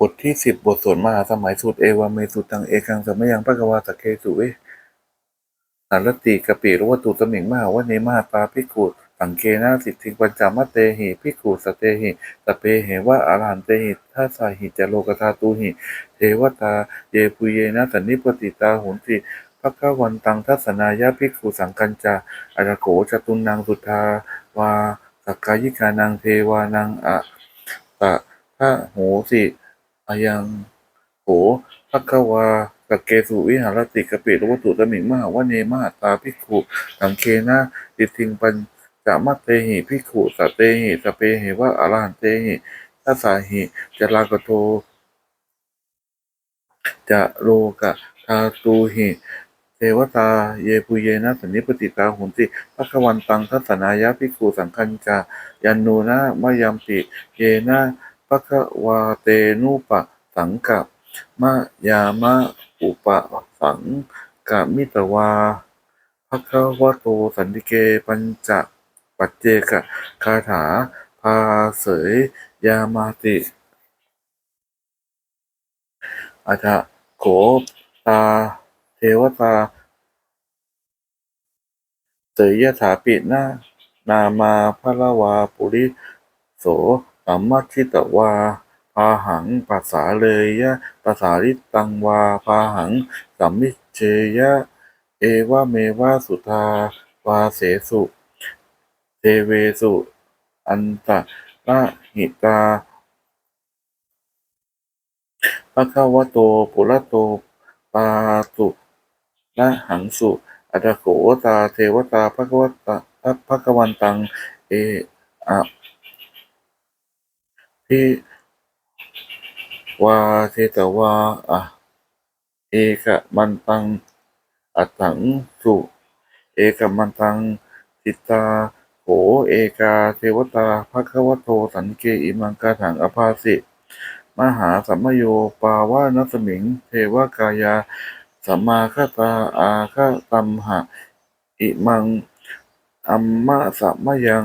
บทที่สิบบทสวดมหาสมัยสูตรเอวาเมสุตังเอกังสมยังพระกวาตะเคสุเวสารติกะปิรวตุตมิงมหาวเนมาปาภิกขุสังเคนะสิทธิปัญจามเตหิภิกขุสเตหิสเปเหวะอรหันเตหิทัสสาหิจโลกธาตุหิเทวตาเยปุเยนะสันนิปติตาหุนติพระกวันตังทัศนายาภิกขุสังกัญจาอรโขจตุนังสุทธาวาสกกายิกานังเทวานังอะตะพระโหสิ อายังโหภควาสกเกสุวิหารติกเปิรวตุตมิงมหาวเนมหาตาภิขุสังเคนะติทิงปัญจมัตเตหิภิขุสตเตหิสเปหิวะอรหันเตหิทัสสาหิจลากโตจะโลกะทาตูหิเทวตาเยปุเยนะสันนิปติตาหุนติภควันตังทัสสนายะภิกขุสังคัญจายันโนนะมะยัมปิเยนะ ภควาเตนุปะสังกะมะยามะอุปะสังกะมิตวาภควโตสันติเกปัญจปัจเจกคาถาพาเสยยามาติอัฏฐโขตา เทวตาเสยยถาปินานามาพระละวาปุริโส สัมมัชิตวา พาหังปัสสาเลยยะปัสสาริตังวา พาหัง สัมมิเชยะ เอวะเมวะสุทาวาเสสุเทเวสุ อันตะละหิตาภะคะวะโตปุระโตปาตุละหังสุอัตโขตา เทวตาภะคะวตาภะคะวันตัง เออะ ทิวาเทตวาอะเอกมันตังอัตถังสุเอกมันตังจิตตาโหเอกาเทวตาภควโตสันเกอิมังกาถังอภาสิ มหาสัมมโยปาวานัสมิง เทวกายาสัมมาคตาอาคตัมหะ อิมัง อัมมะสัมมยัง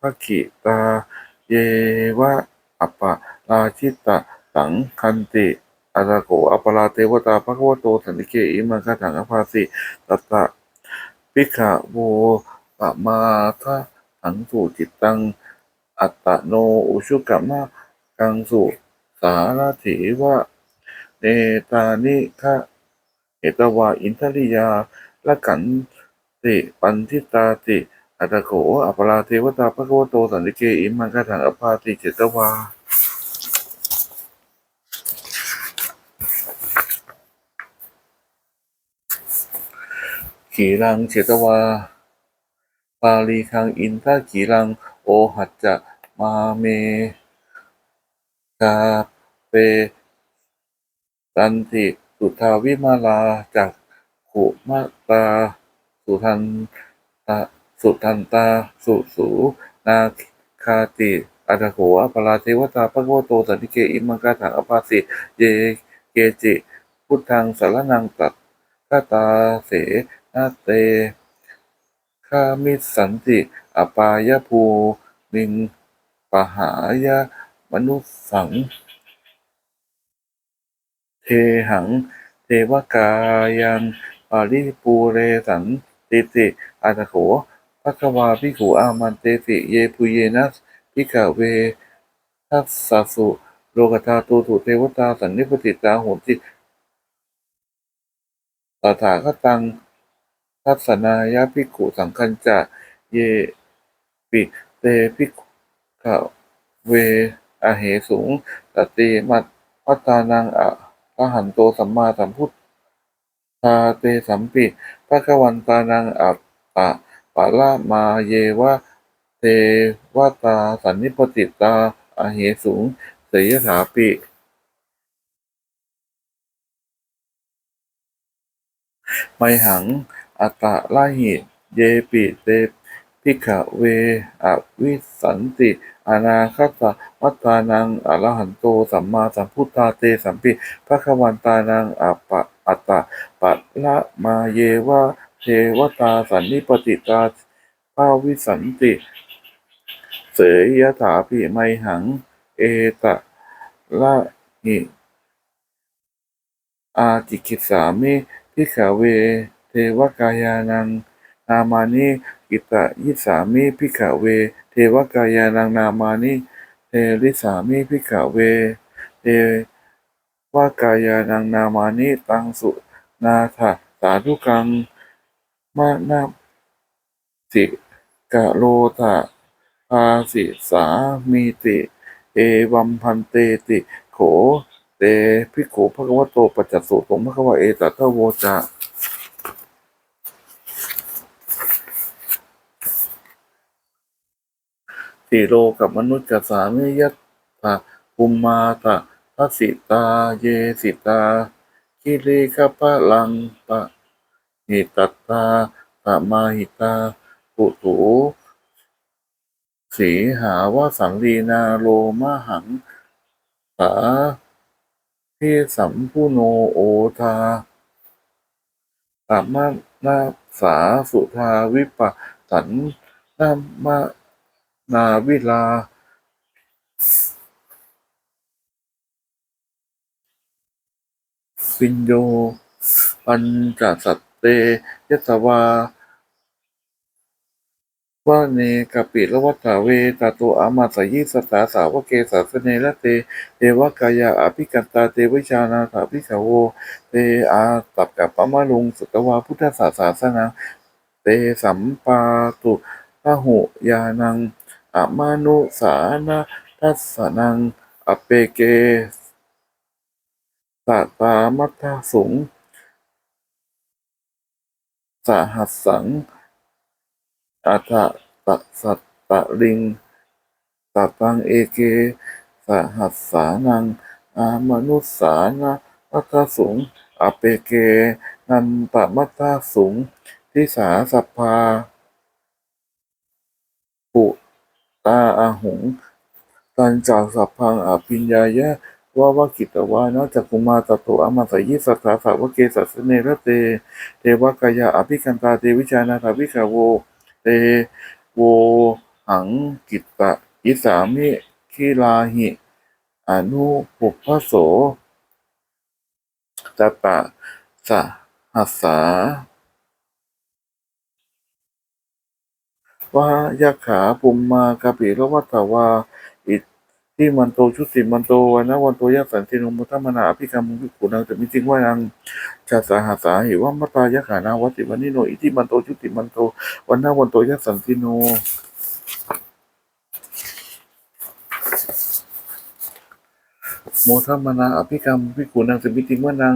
ภกิตา เยวะ อัปปะราชิตะสังคันติอาราโกอัปปราเทวตาภควโตสันติเกอิมังคถังอภาสิตัตตะปิขะโวปะมาทะหังสุจิตตัง อัตตโนอุชุกะมะกังสุสารถิวะเนตานิคะเอตวาอินทริยาละกันติปันทิตาติ อัตโขอัปราเทวตาภควโตสันติเกอิมังคถังอภาติเจตวาขีรังเฉตวา ปาลีคังอินทาขีรัง โอหัจจะมาเมกาเปตันติสุทาวิมาลาจากขุมาตาสุทันตา สุทันตา สุสู นาคาติอัตโขอปราเทวตาพระโกโตสันติเกอิมังกาถังอภาสิเยเกจิ พุทธังสารนังตัดกตาเสนาเตคามิสันติอปายภูมิงปหายะมนุสัง เทหัง เทวกายังปาริปูเรสันติติอาตโข ภควาภิขุอามันเตติเยปุเยนัสพิกเวทัสสะสุโลกธาตุตุเทวตาสันนิปติตาโหติตถาคตังทัศนายาภิกขุสังคัญจะเยปิเตภิกขเวอเหสุงตติมัตพัตานังอะระหันโตสัมมาสัมพุทธาเตสัมปิภะคะวันตานังอัปปะ ปะละมาเยวะเทวตาสันนิปติตาอเหสุงเสยถาปิไมหัง อัตะลาหิ เยปิเตภิกขเว อวิสันติ อนาคตมัตานังอรหันโต สัมมาสัมพุทธาเต สัมปิภควันตานังอัปปะอัตตะปะละมาเยวะ เทวตาสันนิปติตาภาวิสันติ เสยยถาภิไมหัง เอตะละหิอาติกิสามิพิกขเว เทวกายานัง นามานิกิตะยิสามิพิกขเว เทวกายานังนามานิเทริสามิพิกขเว เทวกายานังนามานิตังสุนาถะสาธุกัง มานาสิกะโลตะภาสิสามีติ เอวัมพันเตติ โข เตภิกขุภควโตปัจจสุสงภควเอตัทโวจะสีโลกับมนุษย์กับสามิยัตถะภูมมาตะทัสสิตา เยสิตาคิริคปะลังปะ หิตัตตาตะมาหิตาปุถุสีหาวสังลีนาโลมหังสาพิสัมพุโนโอทาตามานาสาสุทาวิปสันนามานาวิลาปิญโยปัญจสัต เตยตวาวะเนกปิละวัฏฐาเวตาโตอามาสยิสตาสาวเกสัสเนละเตเทวกายาอภิกันตาเตวิชานาถาภิกขโวเตอาตับกับปะมะลุงสุตวาพุทธศาสาสนาเตสัมปาตุพหุยานังอะมานุสานาทัสนังอเปเกสตามัทธสุง สหัสสังอัฏฐตสัตตะลิงตตังเอเกสหัสสานังอามนุสสานะมัทสุงอเปเก นันตมัทสุงทิสาสัพพาปุตาอาหุงตันจากสัพพังอภิญญายะ วาวกิตวานะจักกุมาตโตอามาสยิสัทธาสาวเกสัสเนระเต เทวกายาอภิกันตาเตวิชานาถวิขโว เตโวหังกิตตะยิสามิคิลาหิ อนุปุพโสตตะสะหัสสาวายาขาปุมมากะปิระวัตวา ที่มันโตชุติมันโตวันนะวันโตยะสันติโนมุทัมนาอภิกรรมุวิกุนังแต่มีจริงว่านังชาสาหัสาหิวัมมตายะขานาวัติวันนิโนอิที่มันโตชุติมันโตวันนะวันโตยะสันติโนโมทัมนาอภิกรรมวิกุนังสมิติมวนัง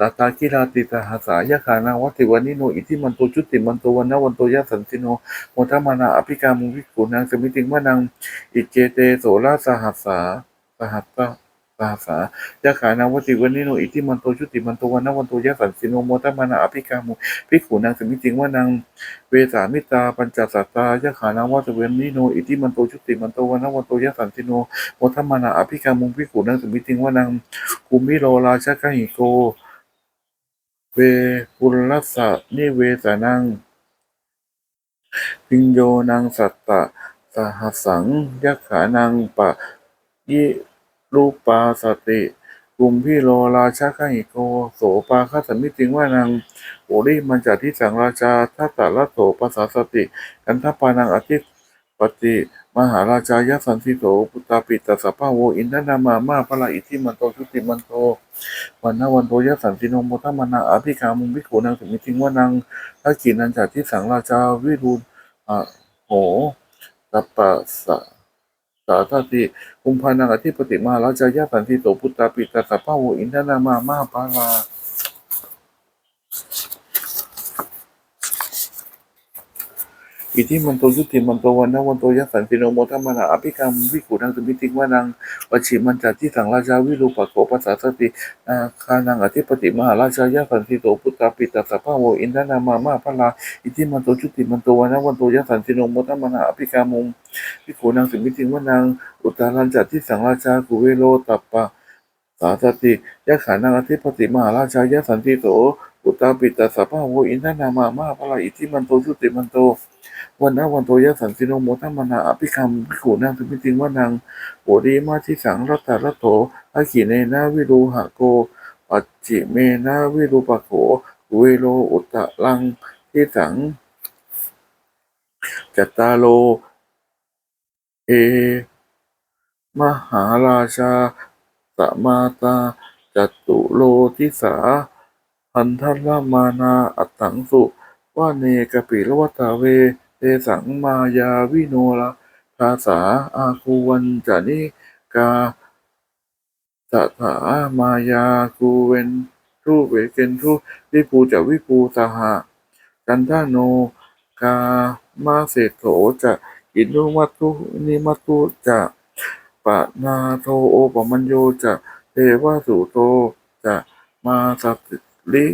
ตาตาคิราติตาหาสายะขานาวัติวานิโนอิทิมันโตชุติมันโตวันนวันโตยะสันติโนโมทัมมนาอภิกรรมวิกุนังสมิติมวนังอิเจเตโสราสหัสสาสหัสสะสหัสสายะขานาวัติวานิโนอิทิมันโตชุติมันโตวันนวันโตยะสันติโนโมทัมมนาอภิกรรมวิกุนังสมิติมวนังเวสามิตาปัญจสัตตายะขานาวาสเวนิโนอิทิมันโตชุติมันโตวันนวันโตยะสันติโนโมทัมานาอภิกามุงพิกุนังสมิติงวานังภูมิโลราชกหิโก เวปุลลัสสะนิเวสานัง พิญโยนังสัตตะสหสังยักขานังปะยิรูปาสติกุมพิโลราชกหิโกโสปาคสมิติงว่านังโอริมันจัดที่สังราชาทัตตะละโสปัสสาสติ กันทปานังอธิปติ มหาราชายสันติโสปุตตาปิตตสัพพะโวอินทนามามาพระอิทธิมันโตชุติมันโตวันนวันโตยสันตินโมทัมนาอภิกามุงวิโขนังสมิติงวานังทักขินันจัดที่สังราชาวิรุณอะโหตัปปะสะสาธาติคุมพานังอธิปติมหาราชายสันติโสปุตตาปิตตสัพพะโวอินทนามามาพระ อิทธิมันโตยุติมันโตวันนวันโตยัสันติโนโมทัมมนาอภิกรรมวิกุนังสมิติงวานังวชิมันจัดที่สังราชาวิรูปะโกปัสสาสตินาคานังอธิปติมหาราชายะสันติโตพุทธาปิตาสัพพะโวอินทนามามาพลาอิทธิมันโตจุติมันโตวันนวันโตยัสันติโนโมทัมมนาอภิกรรมุงวิกุนังสมิติงวานังอุตารันจัดที่สังราชากุเวโลตัปปะสาสติยะขานังอธิปติมหาราชายะสันติโสอุตตาปิตาสัพพะโวอินทนามามาพลาอิทิมันโตสุติมันโต วันนะวันโตยะสันติโนโมทัมมนาอภิกรรมพิขูนางถึงพิจิงว่า นางโอดีมาที่สังรัตตารัตโถอาขีเนนาวิรูหะโกปัจจิเมนาวิรูปะโขเวโรอุตตะลังที่สัง จัตตาโล เอ มหาราชาสมาตา จัตุโลทิสาพันธลมานาอัตถังสุว่าเนกปิรวัตตาเว เตสังมายาวิโนลาภาษาอาคูวันจานิกาสถามายาคูเวนทุเวเกนทุวิภูจะวิภูสหะจันทโนกามาเศโถจะอินุมัตุนิมัตุจะปะนาโทโอปมัญโยจะเทวสุโตจะมาสัตลิ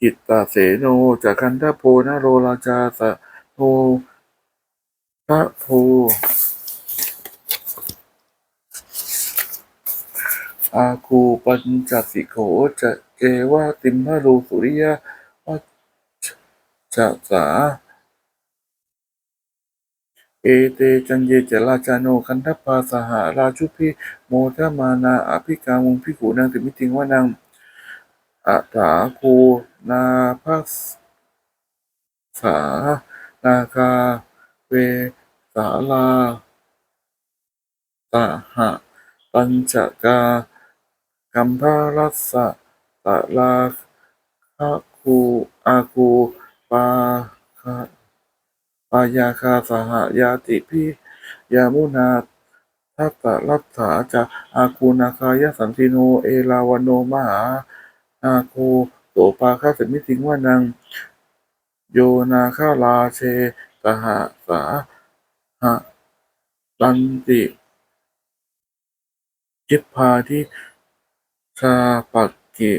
จิตตาเสโนจะคันทโพนโรราชาสะ โททะโพอาคูปัญจสิโขจะเกวะติมพะโลสุริยะวัชจะสาเอเตจันเยจราจาโนคันทปาสหราชุพิโมทมานาอภิกามุงพิขูนางติมิติงวานังอัฏฐาคูนาภัสสา นาคาเวสาลาตหะปัญจกากัมภารัสสะตะลาคะคูอาคูปาคาปายาคาสหายาติพิยามุนาทัตตะรัตถาจะอาคูนาคายสันติโน เอลาวโนมหาอาคูโตปาคาสมิติงวานัง โยนาคาลาเช สหสาหะตันติจิปพาทิชาปักกิ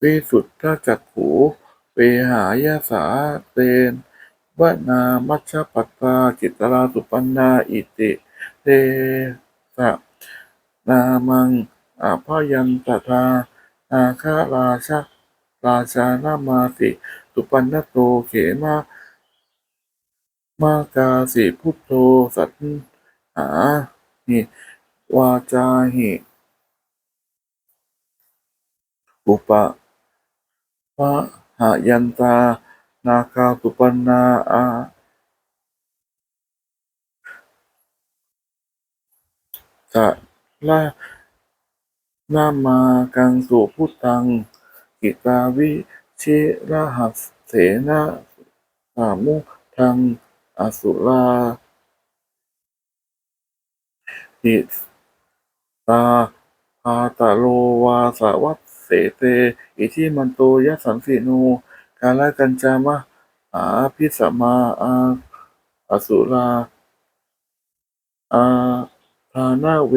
วิสุทธจักขูเปหายาสาเตนวนามัชฌปัตตาจิตราสุปันนาอิติเตสะนามังอาพยันตทานาคาราชาราชานามาสิ สุปันนโตเขมามากาสิพุทโธสัตหาหิวาจาหิอุปะพะหายันตา นาคาสุปันนาอาสะละนามากังสุพุทธังกิตาวิ ชิรหัสเสนะสามุทังอสุราหิตาพาตะโลวาสวัสเสเต อิทิมันโตยะสันสิโนกาลกัญจามะอาพิสมาอาอสุราอาทานาเว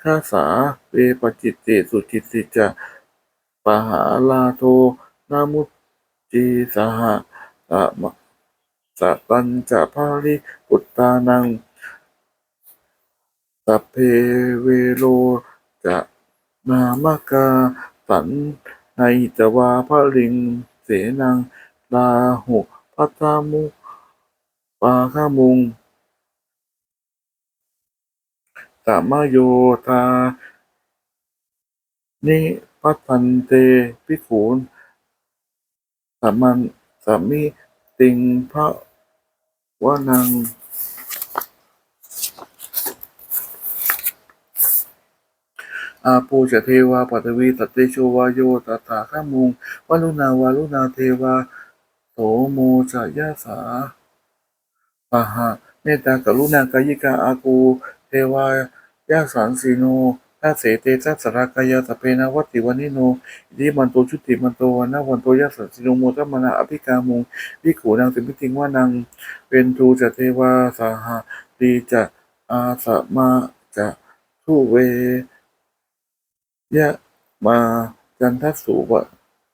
คาสาเวปจิตติสุจิตติจะปหาลาโท นามุจจีสหะตะมะสะตัญจะภาริปุตตานังสัพเพเวโรจะนามกาสันในจวาภริงเสนังลาหุพัตตามุปาคามุงสามโยธานิพัตันเตภิขุน สามันสามิติงพระวานังอาปูจะเทวาปัตวีตัติโชวาโยตถาคามุงวลุนาวาลุนาเทวาโสโมจะยาสาปะหะเมตตากรุณากายิกาอากู เทวายาสันสีโน นาเสเตจัสรากายาสเพนะวัติวันิโนอิทิมันโตชุติมันโตวันนวันโตยาสัสีโนโมทัมมนาอภิกามุงวิขูนางสิมิติงว่านังเป็นทูจะเทวาสหะตีจะอาสมาจะทุเวยะมาจันทสุวะ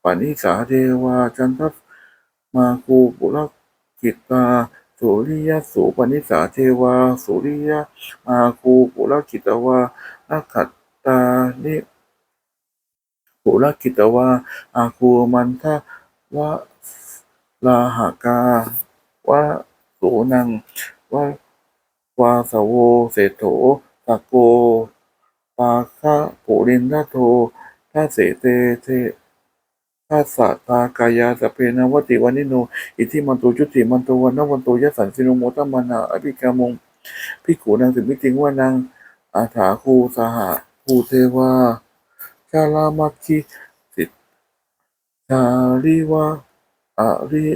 ปานิสาเทวาจันทมาคูปุรกิตา สุริยสุปนิสาเทวา สุริยมาคูปุรกิตวานาขัตตานิภูรกิตวาอาคูมันทะวะลาหกาวะโสนังวะวาสโวเศโถตะโกปาคะปุรินทโททัสเสเตเท ทัสสะตากายาสเพนะวติวานิโน อิทิมันโตจุติมันโตวันนวันโตยัสสันสิโนโมตมนาอภิกามงพิกขุนางสิมิติงว่านางอาถาคูสหะภูเทวาชาลามัคคิสิทธาริวะอริ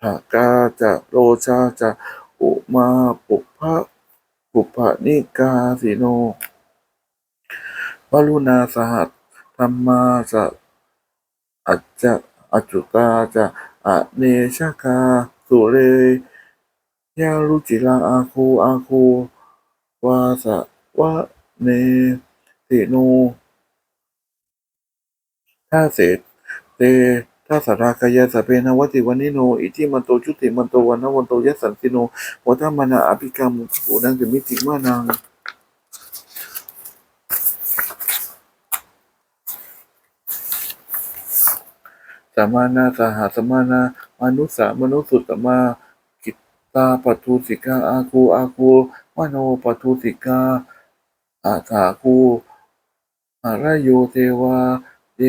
ถากาจะโรชาจะอุมาปุพพะปุพพนิกาสิโนวรุณาสหัสธรรมาจะ อัจจะอจจุตาจะอเนชกาสุเรยารุจิลาอาคูอาคูวาสะวะเนติโนท่าเสเตท่าสารากายาสเปนวติวันิโน อิทิมันโตจุติมันโตวันนวันโตยสันติโนวัฏมานาอภิกรรมผูนังจะมิติมานัง สมานาสหสมานา มนุสสามนุสุตมากิตตาปทุสิกาอาคูอาคูมโนปทุสิกาอาถาคูอารโยเทวาเด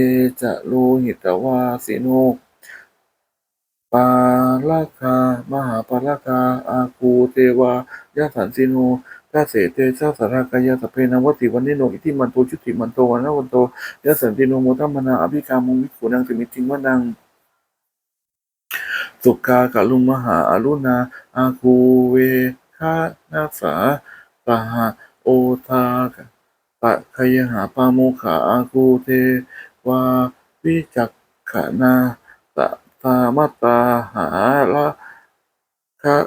จะโลหิตวาสิโนปาลาคามหาปาลาคาอาคูเทวายะสันสิโน ทัสเสเตชะสารากายะสเพนวติวันนิโนอิทิมันโตชุติมันโตวันนวันโตยะสันติโนโมทัมมนาอภิกามุมิขุนังสมิจิงวนังสุกากะลุงมหาอรุณาอาคูเวคานาสาปะหะโอทากะปะคยหาปาโมขาอาคูเทวาวิจักขนาตะตามตาหาละคะ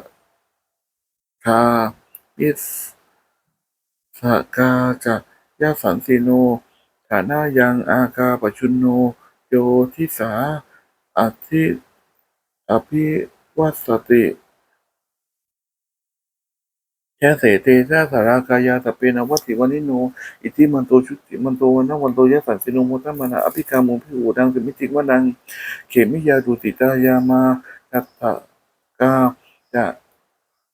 คาอิส สกาจะยะสันติโนฐานายังอากาปชุนโน โยทิสาอธิอภิวัสติแค่เสเตชะสารากายาตะเปนวัตถิวันิโน อิทิมันโตชุติมันโตวันนวันโตยะสันสิโนโมทัมมานะอภิกามุพิหูดังสมิจิวนัง เขมิยาดุติตายามาตัตตะกาจะ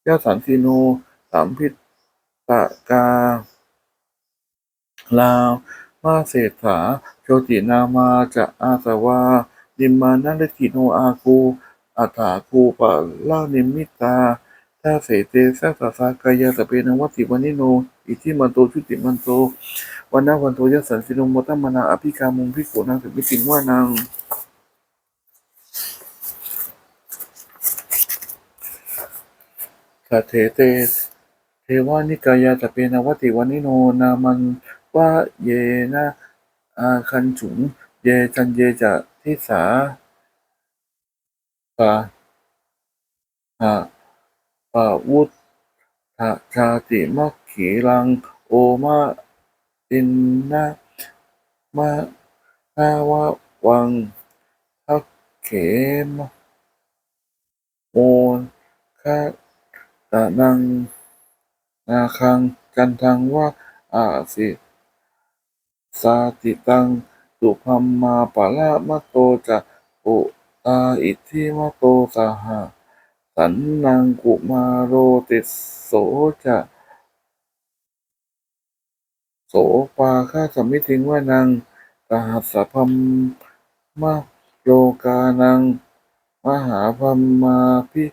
ยะสันสิโนสามพิตะกาลาวมาเศรษฐาโชตินามาจะอาสวาดิมมานัลกิโนอาคูอัฏฐาคูปะลานิมิตาถ้าเสเตสัสสากายาสเปนวัติวันิโน อิทิมันโตชุติมันโตวันนาวันโตยสสันสิโนโมตัมมนาอภิกามุงพิโกนังสิมิสิงว่านังสัทเถเต เทวานิกายาตะเปนวัติวันิโนนามันวะเยนะอาคันฉุง เยจันเยจะทิสาปะหะปะวุฒทะชาติมัคขีลัง โอมาอินนะมะนาวะวังทักเขมโมคะตะนัง นาคัง กันทังว่าอาสิสาติตังสุพัมมาปะละมะโตจะปุตาอิทิมะโตสหะสันนังกุมาโรติโสจะโสปาคาสมิทิงว่านังสหัสพัมมะโลกานัง มหาพัมมาพิ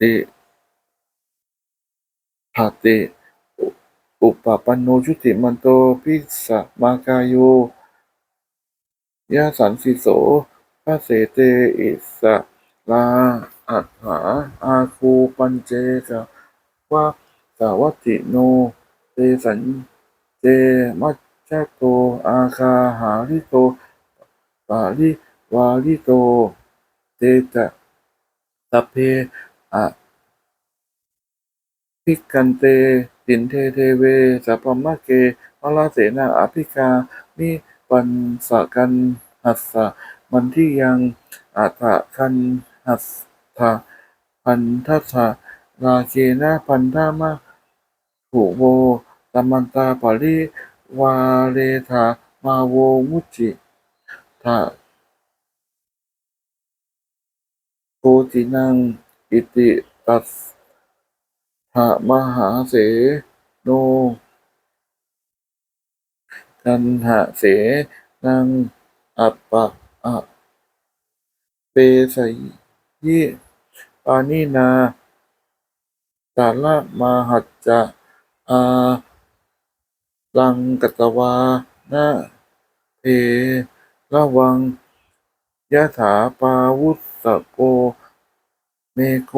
ติ ภาติอุปปันโนชุติมันโตปิสะมากายโยยะสันสิโสพระเสเตอิสะลาอัฏฐาอาคูปัญเจจะวะสาวัติโนเตสัญเจมัจจโต อาคาหาริโตปาริวาริโต เตจะสัพเพอะ ภิกขันเตตินเทเทเว สัพพมะเกมลาเสนาอภิกามิปันสะกันหัสสะมันที่ยังอัฏฐคันหัสถะพันทัสสะราเกนะพันธามะถูโวตัมมันตาปาริวาเลทามาโวมุจิทาโกจินัง อิติตัส หะมหาเสโนกันหะเสนังอัปปะอะเปสยยิปานินาสาระมาหัจจะอาลังกัตวานะเทระวังยะถาปาวุสโก เมโก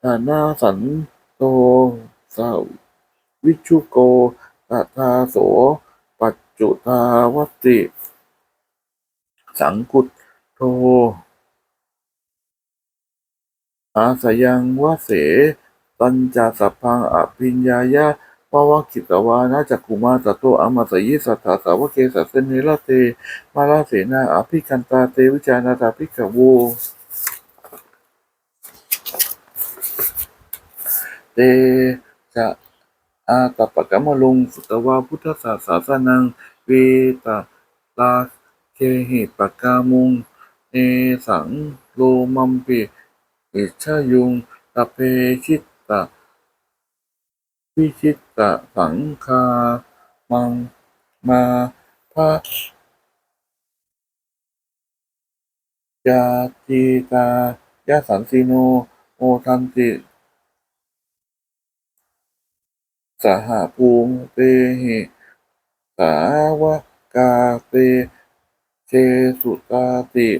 ฐานาสัน โตสาวิชุโกตทาโส ปัจจุทาวตติ สังกุตโทอาสยังวะเส ตัญจาสัพพังอภิญญายะปวะกิตวานะจักุมาตโตอมัสยิสัทธาสาวกเกสัสเนลเต มาลาเสนาอภิคันตาเตวิจานาตาภิกขโว เตจะอาตปะกะมะลุงสุตวาพุทธศาสาสนังเวตาลาเคหิปะกามุงเอสังโลมัมปิอิชายุงตะเพชิตตะวิชิตตะสังคามังมาพระยาจีตายาสันติโนโอทันติ สหภูมิเตหิสาวกาเตเชสุตาติ